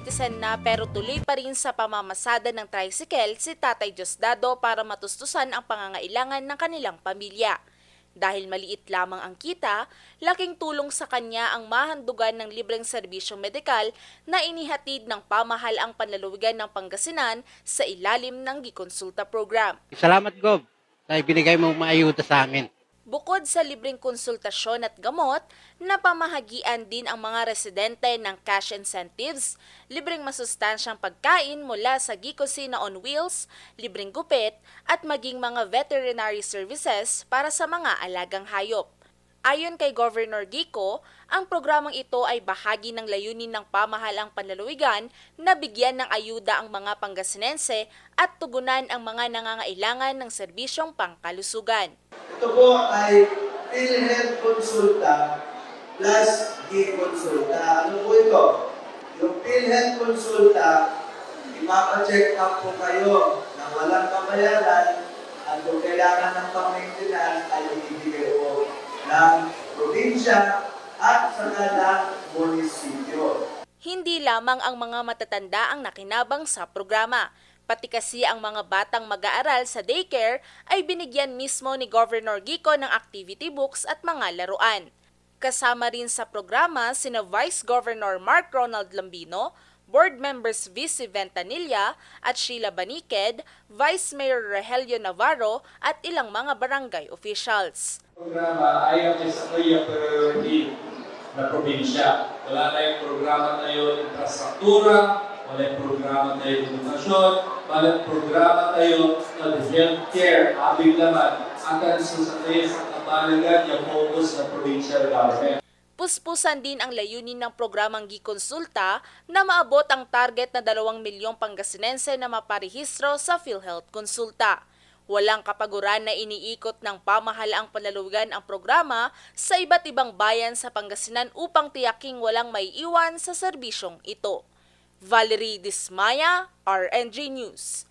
citizen na pero tuloy pa rin sa pamamasada ng tricycle si Tatay Diosdado para matustusan ang pangangailangan ng kanilang pamilya. Dahil maliit lamang ang kita, laking tulong sa kanya ang mahandugan ng libreng serbisyong medikal na inihatid ng pamahalang panlalawigan ng Pangasinan sa ilalim ng Gikonsulta program. Salamat, Gob, dahil binigay mo maayuda sa amin. Bukod sa libreng konsultasyon at gamot, napamahagian din ang mga residente ng cash incentives, libreng masustansyang pagkain mula sa Gicosina on Wheels, libreng gupit, at maging mga veterinary services para sa mga alagang hayop. Ayon kay Governor Gico, ang programang ito ay bahagi ng layunin ng pamahalang panlalawigan na bigyan ng ayuda ang mga Pangasinense at tugunan ang mga nangangailangan ng serbisyong pangkalusugan. Ito po ay PhilHealth Consulta plus e-Consulta. Ano po ito? Yung PhilHealth Consulta, ipapacheck up po kayo na walang kabayaran at kung kailangan ng pang-maintenance ay ibibigay po ng probinsya at saka ng munisipyo. Hindi lamang ang mga matatanda ang nakinabang sa programa. Pati kasi ang mga batang mag-aaral sa daycare ay binigyan mismo ni Governor Gico ng activity books at mga laruan. Kasama rin sa programa sina Vice Governor Mark Ronald Lambino, Board Members Vice Ventanilla at Sheila Baniked, Vice Mayor Rogelio Navarro at ilang mga barangay officials. programa ay ang isa kaya priority na probinsya. Wala na yung programa tayo infrastruktura, wala yung programa tayo edukasyon, wala yung programa tayo ng healthcare, abing laman. Ang kanisa sa kapalagan yung focus ng provincial government. Puspusan din ang layunin ng programang Gikonsulta na maabot ang target na 2 milyong Pangasinense na maparehistro sa PhilHealth Konsulta. Walang kapaguran na iniikot ng pamahalaang panlalawigan ang programa sa iba't ibang bayan sa Pangasinan upang tiyaking walang may iwan sa serbisyong ito. Valerie Dismaya, RNG News.